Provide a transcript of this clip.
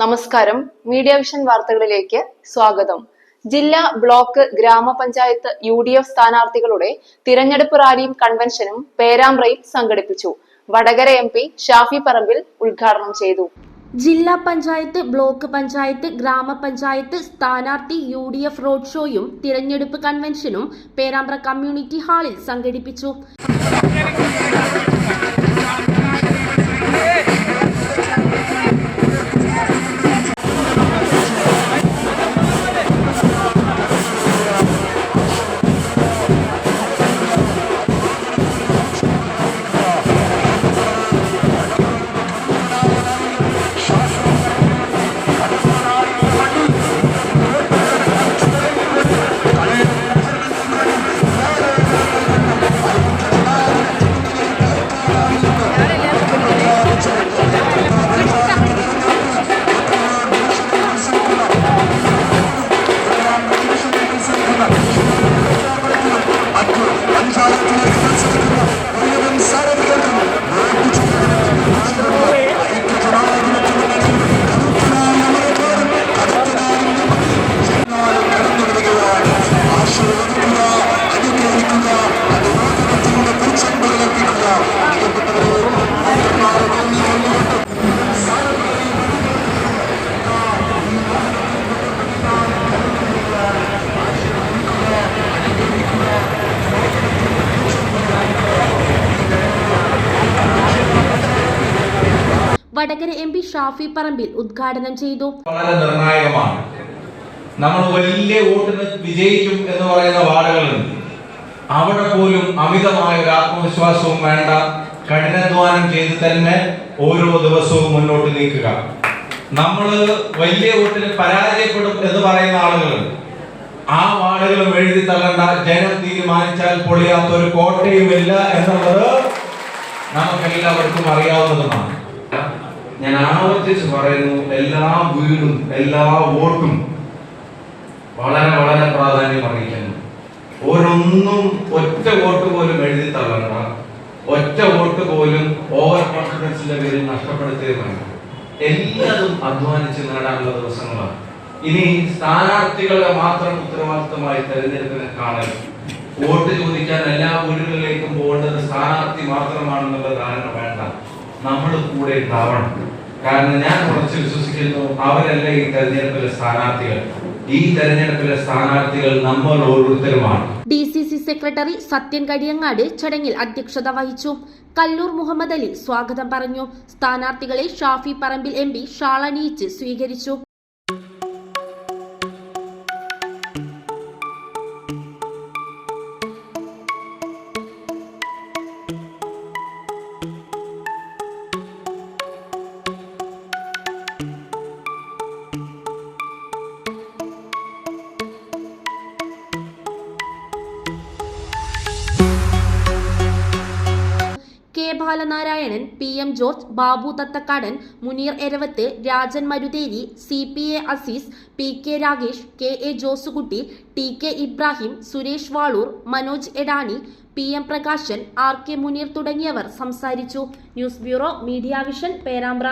നമസ്കാരം. Media vision വാർത്തകളിലേക്ക് സ്വാഗതം. ജില്ലാ ബ്ലോക്ക് ഗ്രാമപഞ്ചായത്ത് യു ഡി എഫ് സ്ഥാനാർത്ഥികളുടെ തിരഞ്ഞെടുപ്പ് റാലിയും കൺവെൻഷനും പേരാമ്പ്രയിൽ സംഘടിപ്പിച്ചു. വടകര എം പി ഷാഫി പറമ്പിൽ ഉദ്ഘാടനം ചെയ്തു. ജില്ലാ പഞ്ചായത്ത് ബ്ലോക്ക് പഞ്ചായത്ത് ഗ്രാമപഞ്ചായത്ത് സ്ഥാനാർത്ഥി യു ഡി എഫ് റോഡ് ഷോയും തിരഞ്ഞെടുപ്പ് കൺവെൻഷനും പേരാമ്പ്ര കമ്മ്യൂണിറ്റി ഹാളിൽ സംഘടിപ്പിച്ചു. വടകര എം പി ഷാഫി പറമ്പിൽ ഉദ്ഘാടനം ചെയ്തു. വളരെ നിർണായകമാണ്. നമ്മൾ വലിയ വോട്ടിന് വിജയിക്കും എന്ന് പറയുന്ന വാർഡുകളുണ്ട്. അവിടെ പോലും അമിതമായ ഒരു ആത്മവിശ്വാസവും വേണ്ട. കഠിനാധ്വാനം ചെയ്ത് തന്നെ ഓരോ ദിവസവും മുന്നോട്ട് നീക്കുക. നമ്മൾ വലിയ വോട്ടിന് പരാജയപ്പെടും എന്ന് പറയുന്ന ആളുകൾ ആ വാർഡുകളും എഴുതി തള്ളേണ്ട ജനം തീരുമാനിച്ചാൽ പൊളിയാത്ത ഒരു കോട്ടയുമില്ല എന്നുള്ളത് നമുക്കെല്ലാവർക്കും അറിയാവുന്നതുമാണ്. ഞാൻ ആവർത്തിച്ച് പറയുന്നു എല്ലാ വീടും എല്ലാ വോട്ടും വളരെ വളരെ പ്രാധാന്യം അറിയിക്കുന്നു ഓരോന്നും ഒറ്റ വോട്ട് പോലും എഴുതി തള്ളണ്ട. ഒറ്റ വോട്ട് പോലും ഓവർ കോൺഫിഡൻസിന്റെ പേരിൽ നഷ്ടപ്പെടുത്തിയതാണ് എല്ലാതും അധ്വാനിച്ച് നേടാനുള്ള ദിവസങ്ങളാണ്. ഇനി സ്ഥാനാർത്ഥികളെ മാത്രം ഉത്തരവാദിത്തമായി തെരഞ്ഞെടുപ്പിനെ കാണരുത് വോട്ട് ചോദിക്കാൻ എല്ലാ വീടുകളിലേക്കും പോകേണ്ടത് സ്ഥാനാർത്ഥി മാത്രമാണെന്നുള്ള ധാരണ വേണ്ട. നമ്മൾ കൂടെ ഉണ്ടാവണം കാരണം ഞാൻ ഉറച്ചു വിശ്വസിക്കുന്നു അവരല്ല ഈ തെരഞ്ഞെടുപ്പിലെ സ്ഥാനാർത്ഥികൾ. ഈ തെരഞ്ഞെടുപ്പിലെ സ്ഥാനാർത്ഥികൾ നമ്മൾ ഓരോരുത്തരുമാണ്. D C C secretary Sathyan Kadiyangad ചടങ്ങിൽ അധ്യക്ഷത വഹിച്ചു. കല്ലൂർ മുഹമ്മദ് അലി സ്വാഗതം പറഞ്ഞു. സ്ഥാനാർത്ഥികളെ ഷാഫി പറമ്പിൽ എം പി ഷാളണിയിച്ച് സ്വീകരിച്ചു. Balanarayanan P M George Babu Thathakkadan Muneer Eravath Rajan Marutheri C P A Aziz P K Ragesh K A Josekutty T K Ibrahim Suresh Valoor Manoj Edani P M Prakashan R K Muneer തുടങ്ങിയവർ സംസാരിച്ചു. News bureau media vision Perambra.